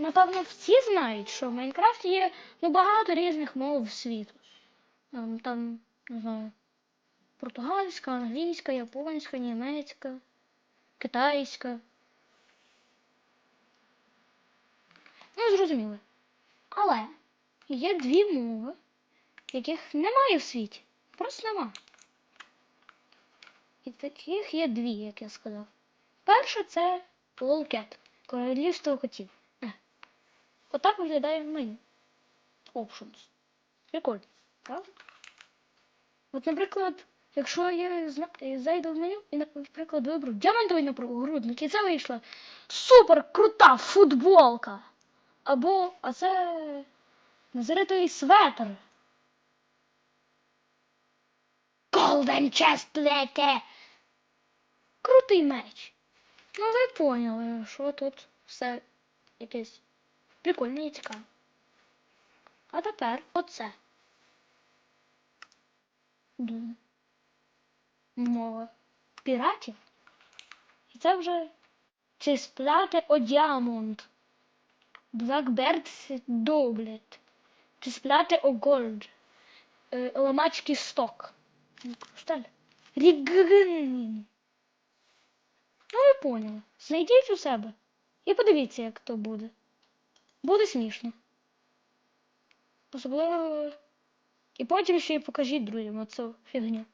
напевно, всі знають, що в Майнкрафті є ну, багато різних мов світу. Там, там, не знаю, португальська, англійська, японська, німецька, китайська. Ну, зрозуміли. Але є дві мови, яких немає в світі. Просто нема. І таких є дві, як я сказав. Перша це Lolcat, королівство котів. Е. Отак виглядає меню. Options. Прикольно, правда? От, наприклад, якщо я зайду в меню і, наприклад, виберу діамантовий нагрудник, і це вийшла супер крута футболка. Або, а це назиритий светр. Golden Chestplate. Крутий меч. Ну, ви поняли, що тут все якесь прикольне і цікаве. А тепер оце. Мова піратів. І це вже чи сплати о діамонт. Blackbird Doublet. Чи сплати о Gold. Е, Ламачки сток. Рігрин. Ну, ви поняли. Знайдіть у себе. І подивіться, як то буде. Буде смішно. Особливо. І потім ще й покажіть друзям оцю фігню.